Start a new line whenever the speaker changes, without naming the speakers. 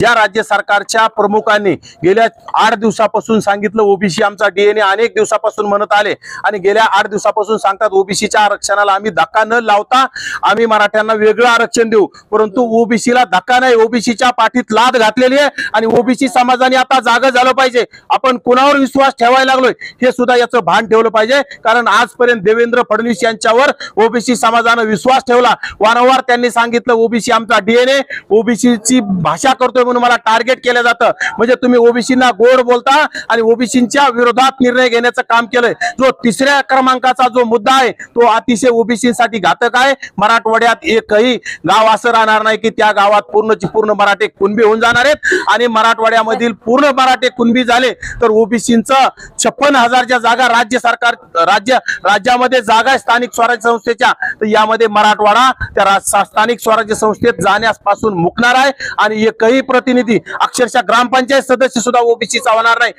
या राज्य सरकारच्या प्रमुखांनी गेल्या आठ दिवसापासून सांगितलं ओबीसी आमचा डीएनए अनेक दिवसापासून म्हणत आले. आणि गेल्या आठ दिवसापासून सांगतात ओबीसीच्या आरक्षणाला आम्ही धक्का न लावता आम्ही मराठ्यांना वेगळं आरक्षण देऊ. परंतु ओबीसीला धक्का नाही ओबीसीच्या पाठीत लाद घातलेली आहे आणि ओबीसी समाजाने आता जागं झालं पाहिजे. आपण कुणावर विश्वास ठेवायला लागलोय हे सुद्धा याचं भान ठेवलं पाहिजे. कारण आजपर्यंत देवेंद्र फडणवीस यांच्यावर ओबीसी समाजानं विश्वास ठेवला. वारंवार त्यांनी सांगितलं ओबीसी आमचा डीएनए ओबीसीची भाषा करतोय म्हणून मला टार्गेट केलं जातं. म्हणजे तुम्ही ओबीसींना गोड बोलता आणि ओबीसीच्या विरोधात निर्णय घेण्याचं काम केलंय. जो तिसऱ्या क्रमांकाचा जो मुद्दा आहे तो अतिशय ओबीसीसाठी घातक आहे. मराठवाड्यात एकही गाव असं राहणार नाही की त्या गावात पूर्णची पूर्ण मराठे कुणबी होऊन जाणार आहेत. आणि मराठवाड्यामधील पूर्ण मराठे कुणबी झाले तर ओबीसींचं छप्पन हजारच्या जागा राज्य सरकार राज्य राज्यामध्ये जागा स्थानिक स्वराज्य संस्थेच्या. तर यामध्ये मराठवाडा त्या राज- स्थानिक स्वराज्य संस्थेत जाण्यापासून मुकणार आहे. आणि एकही प्रतिनिधी. अक्षरशः ग्रामपंचायत सदस्य सुद्धा ओबीसीचा होणार नाही.